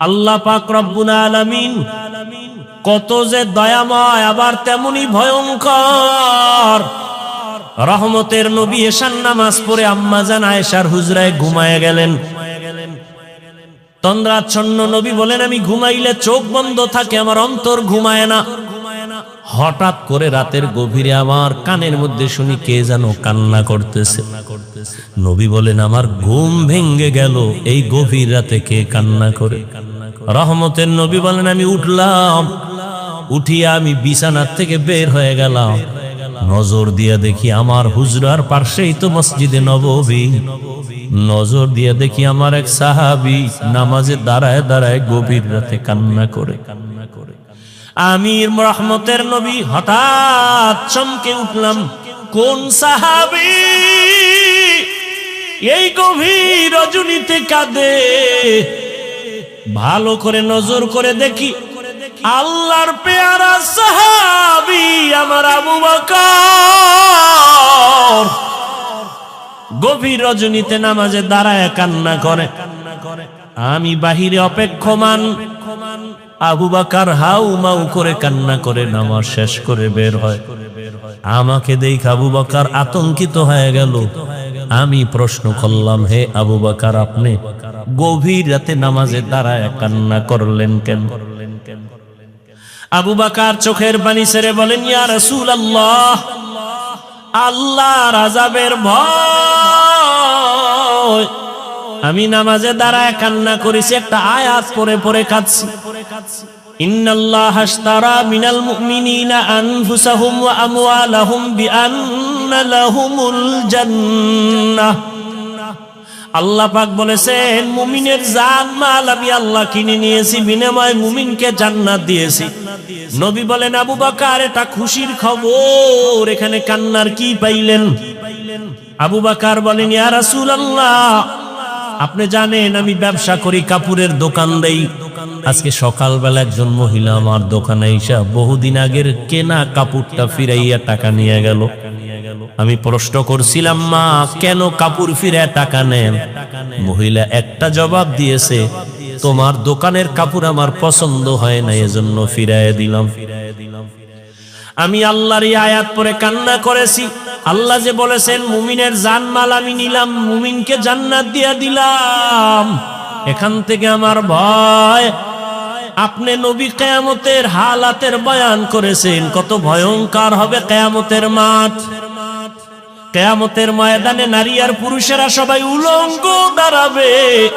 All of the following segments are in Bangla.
আল্লাহ পাক রব্বুল আলামিন কত যে দয়াময়, আবার তেমনি ভয়ঙ্কর। রহমতের নবী এশান নামাজ পড়ে আম্মা জান আয়েশার হুজরায় ঘুমায় গেলেন। তন্দ্রাচ্ছন্ন নবী বলেন, আমি ঘুমাইলে চোখ বন্ধ থাকে, আমার অন্তর ঘুমায় না। হঠাৎ করে রাতের গভীরে আমার কানের মধ্যে শুনি কে যেন কান্না করতেছে। নবী বলেন, আমার ঘুম ভেঙ্গে গেল, এই গভীর রাতে কে কান্না করে? রহমতের নবী বলেন, আমি উঠলাম, উঠিয়া আমি বিছানার থেকে বের হয়ে গেলাম। নজর দিয়ে দেখি আমার হুজরার পার্শ্বেই তো মসজিদে নববী নজর দিয়ে দেখি আমার এক সাহাবি নামাজে দাঁড়ায় দাঁড়ায় গভীর রাতে কান্না করে কান্না করে। আমির রহমতের নবী হঠাৎ চমকে উঠলাম, কোন সাহাবি? এই গভীর রজনীতে কাঁদে। ভালো করে নজর করে দেখি, আল্লাহর পেয়ারা সাহাবি আমার আবু বকর। গভীর রজনীতে নামাজে দাঁড়ায় কান্না করে। আমি বাহিরে অপেক্ষমান। আবু বাকার হাউ মাউ করে কান্না করে নামাজ শেষ করে বের হয়। আমাকে দেখ আবু বাকার আতঙ্কিত হয়ে গেল। আমি প্রশ্ন করলাম, হে আবু বাকার, আপনি গভীর রাতে নামাজে দাঁড়ায় কান্না করলেন কেন? আবু বাকার চোখের পানি ছেড়ে বলেন, ইয়া রসুল আল্লাহ আল্লাহ রাজাবের ভয় আমি নামাজে দাঁড়ায় কান্না করেছি, একটা আয়াত পরে পরে কাঁদছি। ইন্নাল্লাহ আশতারা মিনাল আল্লাহ পাক বলেছেন, মুমিনের জান মাল আমি আল্লাহ কিনে নিয়েছি, বিনিময়ে মুমিনকে জান্নাত দিয়েছি। নবী বলেন, আবু বাকার, এটা খুশির খবর, এখানে কান্নার কি পাইলেন? আবু বাকার বলেন, ইয়া রাসূলুল্লাহ আপনি জানেন আমি ব্যবসা করি কাপুরের দোকান দেই। আজকে সকালবেলা একজন মহিলা আমার দোকানে এসে বহুদিন আগের কেনা কাপড়টা ফিরাইয়া টাকা নিয়ে গেল। আমি প্রশ্ন করছিলাম, মা, কেন কাপড় ফিরে টাকা নেন? মহিলা একটা জবাব দিয়েছে, তোমার দোকানের কাপড় আমার পছন্দ হয় না, এজন্য ফিরাইয়া দিলাম। আমি আল্লাহর আয়াত পরে কান্না করেছি। আল্লাহ যে বলেছেন, মুমিনের জানমাল আমি নিলাম, মুমিনকে জান্নাত দিয়া দিলাম। এখান থেকে আমার ভয়। আপনি নবী কেয়ামতের হালাতের বয়ান করেছেন, কত ভয়ঙ্কর হবে কেয়ামতের মাঠ। কেয়ামতের ময়দানে নারী আর পুরুষেরা সবাই উলঙ্গ দাঁড়াবে।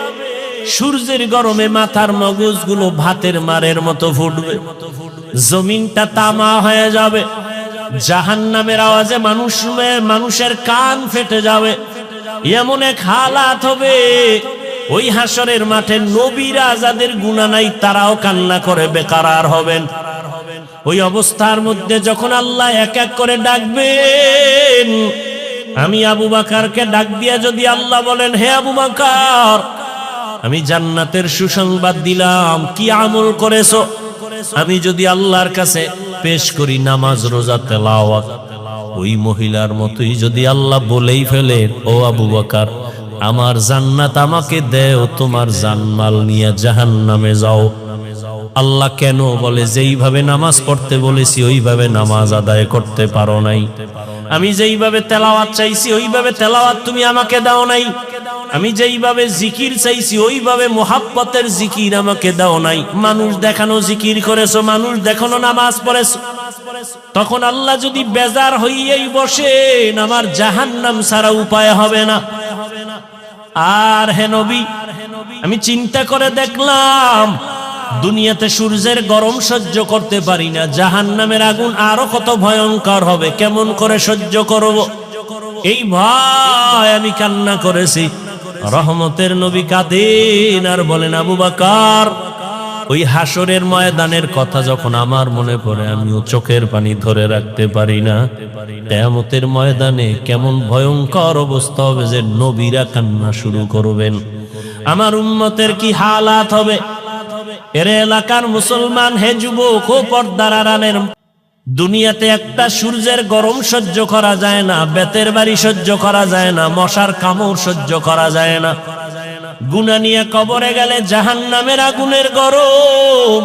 সূর্যের গরমে মাথার মগজগুলো ভাতের মারের মতো ফুটবে। জমিনটা তামা হয়ে যাবে। জাহান নামের আওয়াজে মানুষ মানুষের কান ফেটে যাবে। এমন এক হালাত হবে, ওই হাসরের মাঠে নবীরা যাদের গুণা নাই, তারাও কান্না করে বেকার হবেন। ওই অবস্থার মধ্যে যখন আল্লাহ এক এক করে ডাকবেন, আমি আবু বাকারকে ডাক দিয়া যদি আল্লাহ বলেন, হে আবু বাকার, আমি জান্নাতের সুসংবাদ দিলাম, কি আমল করেছ? আমি যদি আল্লাহর কাছে পেশ করি নামাজ, রোজা, তেলাওয়াত। ওই মহিলার মতোই যদি আল্লাহ বলেই ফেলে, ও আবু বাকার, আমার জান্নাত আমাকে দেও, তোমার জানমাল নিয়ে জাহান নামে যাও। আল্লাহ কেন বলে, যেইভাবে নামাজ পড়তে বলেছি, ওইভাবে নামাজ আদায় করতে পারো নাই। আমি যেইভাবে তেলাওয়াত চাইছি, ওইভাবে তেলাওয়াত তুমি আমাকে দাও নাই। আমি যেইভাবে জিকির চাইছি, ওইভাবে মোহাব্বতের জিকির আমাকে দাও নাই। মানুষ দেখানো জিকির করেছ, মানুষ দেখানো নামাজ পড়েছো। তখন আল্লাহ যদি বেজার হইয়াই বসেন, আমার জাহান্নাম ছাড়া উপায় হবে না। আর হে নবী, আমি চিন্তা করে দেখলাম, দুনিয়াতে সূর্যের গরম সহ্য করতে পারি না জাহান নামের আগুন আরও কত ভয়ঙ্কর হবে, কেমন করে সহ্য করব? এই ভয় আমি কান্না করেছি। রহমতের নবী কাদিন আর বলেন, আবু বাকার, ওই হাসরের ময়দানের কথা যখন আমার মনে পড়ে, আমিও চোখের পানি ধরে রাখতে পারি না। কেয়ামতের ময়দানে কেমন ভয়ঙ্কর অবস্থা হবে যে নবীরা কান্না শুরু করবেন। আমার উম্মতের কি হালাত হবে? এর এলাকার মুসলমান হে যুবক ও পর্দার আড়ালের দুনিয়াতে একটা সূর্যের গরম সহ্য করা যায় না, বেতের বাড়ি সহ্য করা যায় না, মশার কামড় সহ্য করা যায় না। গুনা নিয়ে কবরে গেলে জাহান নামের আগুনের গরম,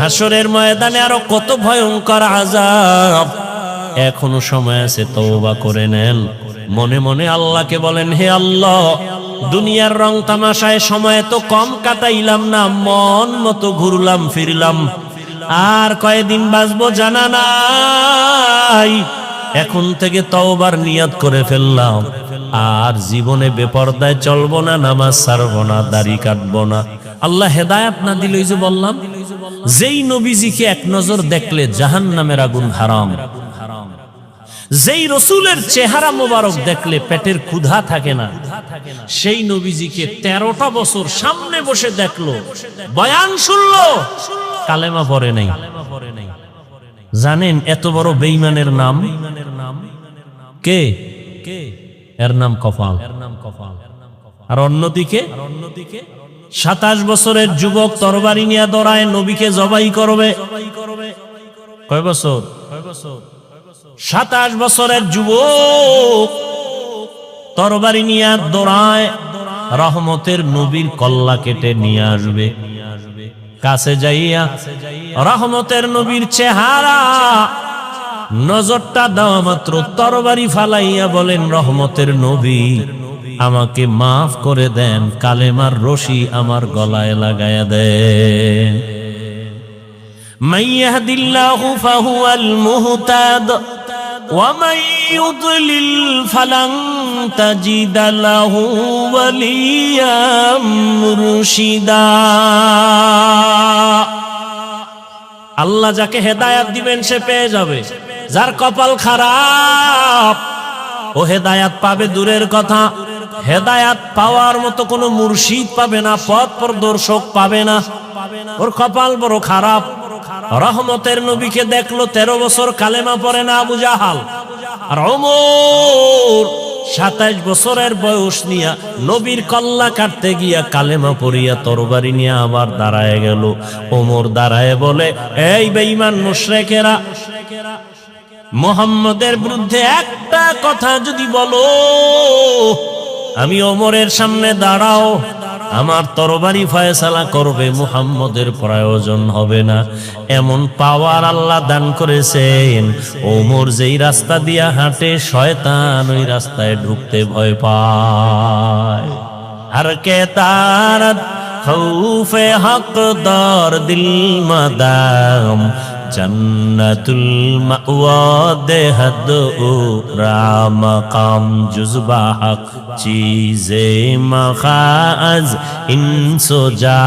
হাসরের ময়দানে আরও কত ভয়ঙ্কর আজাব এখনও সময় আছে, তওবা করে নেন। মনে মনে আল্লাহকে বলেন, হে আল্লাহ, দুনিয়ার রং তামাশায় সময় তো কম কাটাইলাম না, মন মতো ঘুরলাম, ফিরলাম। আর কয়দিন বাঁচবো জানা নাই। এখন থেকে তওবার নিয়ত করে ফেললাম। আর জীবনে বেপর্দায় চলবো না, নামাজ ছাড়বো না, দাড়ি কাটবো না। আল্লাহ হেদায়াত না দিল যে বললাম, যেই নবীজিকে এক নজর দেখলে জাহান নামের আগুন হারাম। যেই রসুলের চেহারা মোবারক দেখলে পেটের ক্ষুধা থাকে না। সেই নবীজিকে তেরোটা বছর সামনে বসে দেখল, বয়ান শুনলো কালেমা পরে নাই। জানেন এত বড় বেইমানের নাম? কে? কে এর নাম কপাল। এর নাম কপাল আর অন্যদিকে অন্যদিকে, সাতাশ বছরের যুবক তরবারি নিয়ে দৌড়ায়, নবীকে জবাই করবে। কয় বছর? সাতাশ বছরের যুবক তরবারি নিয়ে দৌড়ায়, রহমতের নবীর কল্লা কেটে নিয়ে আসবে। কাছে যাইয়া রহমতের নবীর চেহারা নজরটা দেওয়া মাত্র, তরবারি ফালাইয়া বলেন, রহমতের নবী, আমাকে মাফ করে দেন, কালেমার রশি আমার গলায় লাগায়া দে মাইয়া দিল্লাহু ফাহুয়াল মুহতাদ ومن يضلل فلن تجد له وليا مرشدا আল্লাহ যাকে হেদায়াত দিবেন সে পেয়ে যাবে যার কপাল খারাপ ও হেদায়াত পাবে দূরের কথা হেদায়াত পাওয়ার মতো কোনো মুর্শিদ পাবে না পথ প্রদর্শক পাবে না ওর কপাল বড় খারাপ রহমতের নবীকে দেখল, তেরো বছর কালেমা পড়ে না আবু জাহাল। আর ওমর সাতাইশ বছরের বয়স নিয়া নবীর কল্লা কাটতে গিয়া কালেমা পড়িয়া তরবারি নিয়ে আবার দাঁড়ায় গেল। ওমর দাঁড়ায় বলে, এই বেঈমান মুশরেকেরা, মোহাম্মদের বিরুদ্ধে একটা কথা যদি বলো, আমি ওমরের সামনে দাঁড়াও। আমার তরবারি ফয়সালা করবে, মুহাম্মদের প্রয়োজন হবে না। এমন পাওয়ার আল্লাহ দান করেছেন। ওমর যেই রাস্তা দিয়া হাঁটে, শয়তান ওই রাস্তায় ঢুকতে ভয় পায়। আর কে তার খৌফে দর, দিল মাদাম জন্নতুল মাওয়াদে হদ ও রাম কাম জুজবা হক চীজে মখাজ ইনসো যা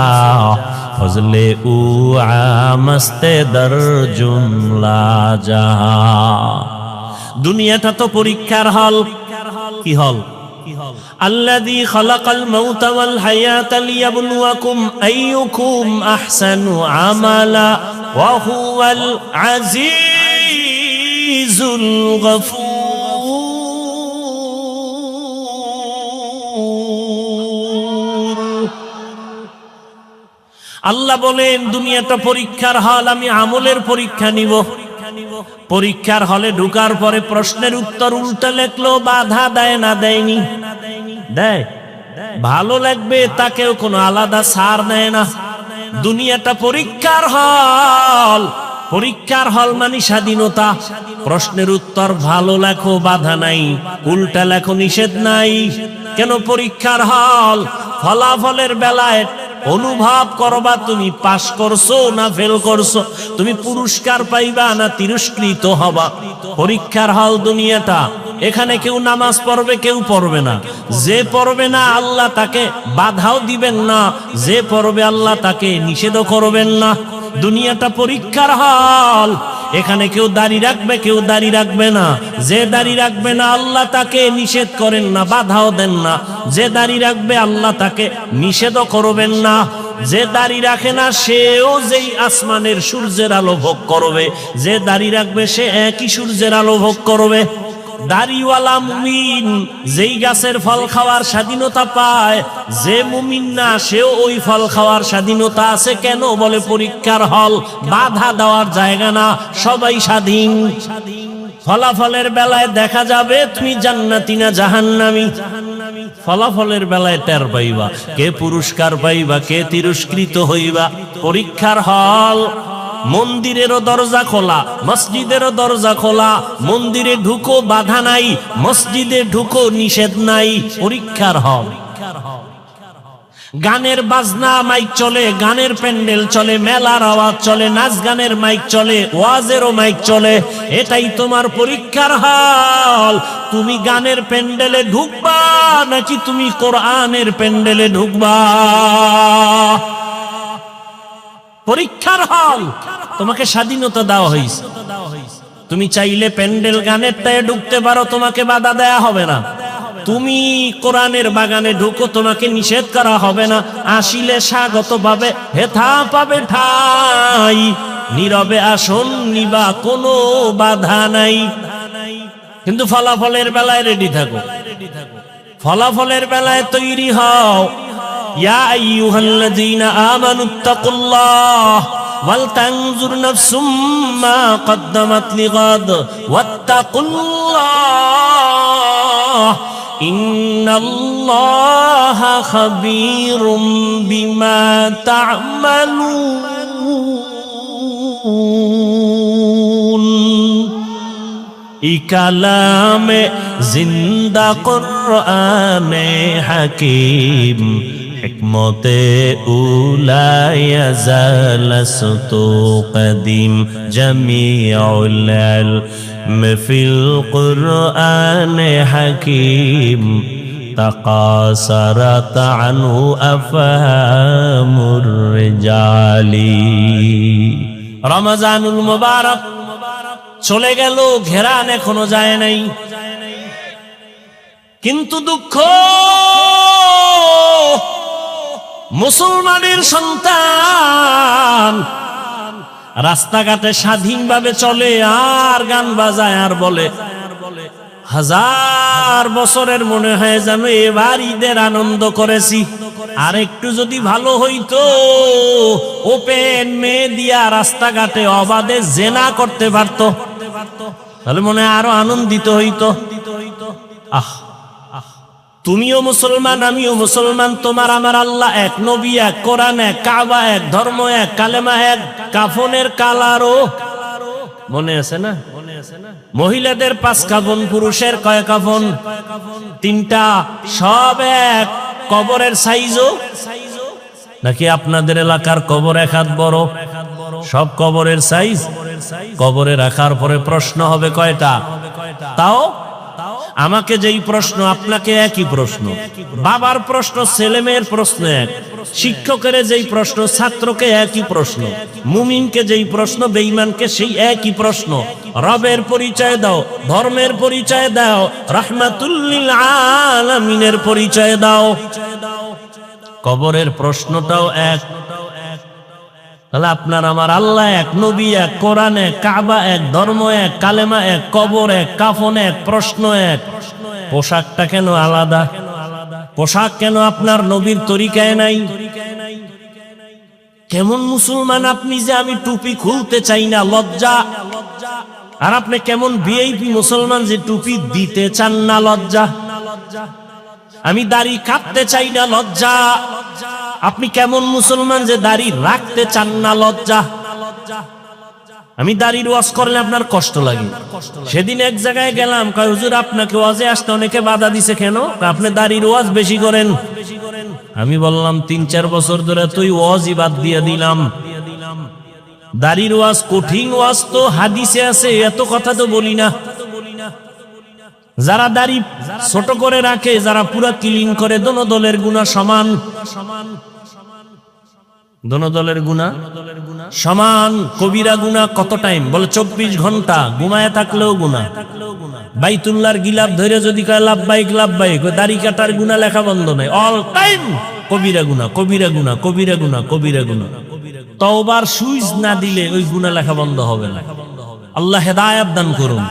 ফজলে উ আমস্তে দর জুমলা জাহা দুনিয়াটা তো পরীক্ষার হল কি হল الذي خلق الموت والحياة ليبلوكم أيكم أحسن عملا وهو العزيز الغفور আল্লাহ বলেন দুনিয়াটা পরীক্ষার হল আমি আমলের পরীক্ষা নিব পরীক্ষার হলে ঢুকার পরে প্রশ্নের উত্তর উল্টা লেখলো বাধা দেয় না দেয়নি দেয় ভালো লাগবে তাকেও কোনো আলাদা সার নেয় না দুনিয়াটা পরীক্ষার হল। পরীক্ষার হল মানে স্বাধীনতা। প্রশ্নের উত্তর ভালো লেখো, বাধা নাই। উল্টা লেখো, নিষেধ নাই। কেন পরীক্ষার হল? ফলাফলের বেলায় অনুভব করবা তুমি পাস করছ না ফেল করছ? তুমি পুরস্কার পাইবা না তিরস্কৃত হবা? পরীক্ষার হল দুনিয়াটা, এখানে কেউ নামাজ পড়বে, কেউ পড়বে না। যে পড়বে না, আল্লাহ তাকে বাধাও দিবেন না। যে পড়বে, আল্লাহ তাকে নিষেধও করবেন না। দুনিয়াটা পরীক্ষার হল। এখানে কেউ দাড়ি রাখবে, কেউ দাড়ি রাখবে না। যে দাড়ি রাখবে না, আল্লাহ তাকে নিষেধ করেন না, বাধাও দেন না। যে দাড়ি রাখবে, আল্লাহ তাকে নিষেধও করবেন না। যে দাড়ি রাখে না, সেও যেই আসমানের সূর্যের আলো ভোগ করবে। যে দাড়ি রাখবে, সে একই সূর্যের আলো ভোগ করবে। দাড়িওয়ালা মুমিন, যেই গাছের ফল খাওয়ার স্বাধীনতা পায়, যে মুমিন না, সেও ওই ফল খাওয়ার স্বাধীনতা আছে কেন বলে পরীক্ষার হল, বাধা দেওয়ার জায়গা না, সবাই স্বাধীন। ফলাফলের বেলায় দেখা যাবে, তুমি জান্নাতি না জাহান্নামি। ফলাফলের বেলায় টের পাইবা, কে পুরস্কার পাইবা, কে তিরস্কৃত হইবা। পরীক্ষার হল মন্দিরেরও দরজা খোলা, মসজিদেরও দরজা খোলা, মন্দিরে ঢুকো, বাধা নাই, মসজিদে ঢুকো, নিষেধ নাই, পরীক্ষার হল। গানের বাজনা মাইক চলে, গানের প্যান্ডেল চলে, মেলার আওয়াজ চলে, নাচ গানের মাইক চলে, ওয়াজেরও মাইক চলে, এটাই তোমার পরীক্ষার হল। তুমি গানের প্যান্ডেলে ঢুকবা, নাকি তুমি কোরআনের প্যান্ডেলে ঢুকবা? পরীক্ষার হল। তোমাকে স্বাধীনতা দেওয়া হয়েছে তুমি চাইলে প্যান্ডেল গানেরটায় ঢুকতে পারো, তোমাকে বাধা দেয়া হবে না। তুমি কোরআনের বাগানে ঢুকো, তোমাকে নিষেধ করা হবে না। আসিলে স্বাগত পাবে, হেথা পাবে ঠাই। নীরবে আসন নিবা, কোনো বাধা নাই। কিন্তু ফলাফলের বেলায় রেডি থাকো। ফলাফলের বেলায় তৈরি হও। ইয়া আইয়ুহাল্লাযীনা আমানুত্তাকুল্লাহ ওয়ালতানজুর নাফসুম মা কদ্দামাত লিগাদ ওয়াত্তাকুল্লাহ ইন্নাল্লাহা খাবীরুম বিমা তা'মালুন ইকালামে জিন্দা কুরআনে হাকীম হিকমতে উলায়া জালাসতু কদিম জামিউল ইলম ফিল কোরআনে হাকিম تقاصرت عنه أفهام الرجال رمضان المبارك চলে গেল ঘেরান এখনো যায় নাই কিন্তু দুঃখ মুসলমানের সন্তান। রাস্তাঘাটে স্বাধীনভাবে চলে, আর গান বাজায়, আর বলে, হাজার বছরের মনে হয় যেন এবার ঈদের আনন্দ করেছি। আর একটু যদি ভালো হইতো, ওপেন মেয়ে দিয়া রাস্তাঘাটে অবাধে জেনা করতে পারতো। তাহলে মনে আরও আনন্দিত হইতো। আহ তুমিও মুসলমান, আমিও মুসলমান, তোমার আমার আল্লাহ এক, নবী এক, কোরআন এক, কাবা এক, ধর্ম এক, কালেমা এক, কাফনের কালারও মনে আছে না? মহিলাদের পাঁচ কাফন, পুরুষের কয় কাফন? তিনটা, সব এক, কবরের সাইজও? নাকি আপনাদের এলাকার কবর এক হাত বড়? সব কবরের সাইজ? কবরে রাখার পরে প্রশ্ন হবে কয়টা? তাও আমাকে যেই প্রশ্ন, আপনাকে একই প্রশ্ন। বাবার প্রশ্ন, ছেলে মেয়ের প্রশ্ন এক। শিক্ষকের যেই প্রশ্ন, ছাত্রকে একই প্রশ্ন। মুমিনকে যেই প্রশ্ন, বেঈমানকে সেই একই প্রশ্ন। রবের পরিচয় দাও, ধর্মের পরিচয় দাও, রাহমাতুল্লিল আলামিনের পরিচয় দাও। কবরের প্রশ্নটাও এক। তাহলে আপনার আমার আল্লাহ এক, নবী এক, কোরআন এক, কাবা এক, ধর্ম এক, কালেমা এক, কবর এক, কাফন এক, প্রশ্ন এক। পোশাকটা কেন আলাদা? পোশাক কেন আপনার নবীর তরিকায় নাই? কেমন মুসলমান আপনি যে আমি টুপি খুলতে চাই না, লজ্জা। আর আপনি কেমন ভিআইপি মুসলমান যে টুপি দিতে চান না, লজ্জা। আমি দাড়ি কাটতে চাই না লজ্জা লজ্জা। আপনি কেমন মুসলমান যে দাড়ি রাখতে চান না, লজ্জা? আমি দাড়ির ওয়াজ করলে আপনার কষ্ট লাগে। সেদিন এক জায়গায় গেলাম, কয়, হুজুর, আপনাকে ওয়াজে আসতে অনেকে বাধা দিছে কেন? আপনি দাড়ির ওয়াজ বেশি করেন। আমি বললাম, তিন, চার বছর ধরে তুই ওয়াজই বাদ দিয়ে দিলাম। দাড়ির ওয়াজ কঠিন ওয়াজ তো, হাদিসে আছে, এত কথা তো বলি না। যারা দাড়ি ছোট করে রাখে, যারা পুরা ক্লিন করে, দোনো দলের গুণা সমান। সমান দলের সমান। কবিরা কত টাইম বলে চব্বিশ ঘণ্টা থাকলেও গিলাপ যদি কয় কাটার লেখা বন্ধ নাই। অল টাইম কবিরা কবিরা কবিরা কবিরা তওবার সুইচ না দিলে ওই গুণা লেখা বন্ধ হবে না। আল্লাহ হেদায়াত দান করুন।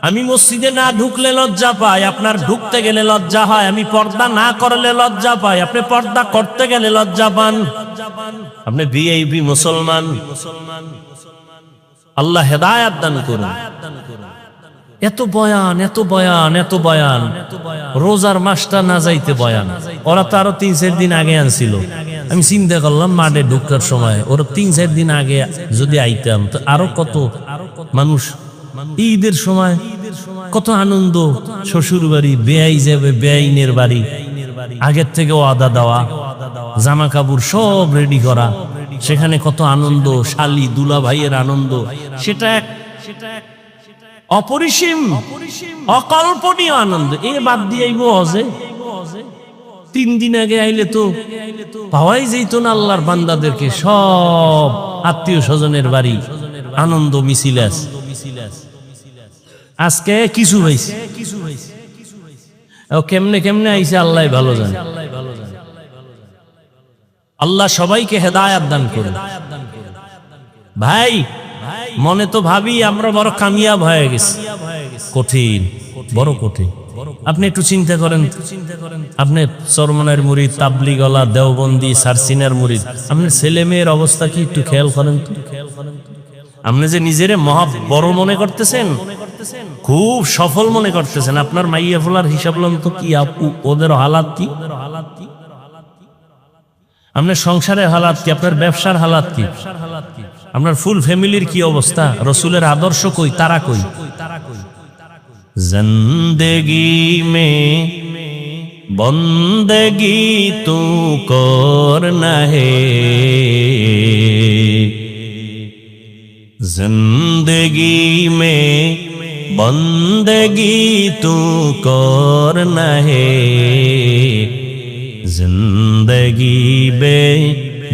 আমি মসজিদে না ঢুকলে লজ্জা পাই, আপনার ঢুকতে গেলে লজ্জা হয়। আমি পর্দা না করলে লজ্জা পাই, আপনি পর্দা করতে গেলে লজ্জা পান। আপনি ভিআইপি মুসলমান। আল্লাহ হেদায়াত দান করুন। এত বয়ান এত বয়ান এত বয়ান। রোজার মাসটা না যাইতে বয়ান। ওরা তো আরও তিন চার দিন আগে আনছিল। আমি চিন্তা করলাম, মাঠে ঢুকার সময়। ওরা তিন চার দিন আগে যদি আইতাম, তো আরও কত মানুষ ঈদের সময় কত আনন্দ শ্বশুর বাড়ি বেআই যাবে, বেআইনের বাড়ি। আগের থেকে ওয়াদা দেওয়া জামা কাপড় সব রেডি করা। সেখানে কত আনন্দ, শালি দুলা ভাইয়ের আনন্দ। সেটা এক অপরিসীম, অকল্পনীয় আনন্দ। এ বাদ দিয়ে আইব অজে তিন দিন আগে আইলে তো পাওয়াই যেত না আল্লাহর বান্দাদেরকে, সব আত্মীয় স্বজনের বাড়ি। আনন্দ মিছিল আছে। আজকে কিছু ও কেমনে কেমনে আইছে, আল্লাহ ভালো জানে। আল্লাহ সবাইকে হেদায়াত দান করে ভাই, মনে তো ভাবি আমরা বড় কামিয়াব হয়ে গেছি। কঠিন, বড় কঠিন। আপনি একটু চিন্তা করেন। আপনি চরমনের মুড়ি তাবলিগলা, দেওবন্দি, সারসিনার মুড়ি আপনার ছেলে মেয়ের অবস্থা কি একটু খেয়াল করেন আপনি যে নিজের মহা বড় মনে করতেছেন খুব সফল মনে করতেছেন। আপনার মাইয়া ফুলার হিসাব তো কি আপু? ওদের হালাত কি? আপনার সংসারের হালাত কি? আপনার ব্যবসার হালাত কি? আপনার ফুল ফ্যামিলির কি অবস্থা? রসুলের আদর্শ কই? তারা কই? জিন্দগি মে, বন্দগি তু কর হে। জিন্দগি মে بندگی تو کور نہ ہے زندگی بے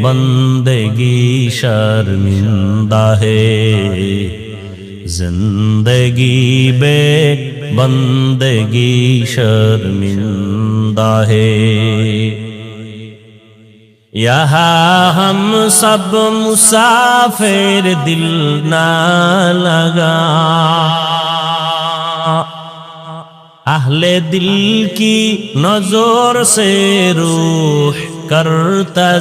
بندگی شرمندہ ہے زندگی بے بندگی شرمندہ ہے یہاں ہم سب مسافر دل نہ لگا اہل دل کی نظر سے روح کرتا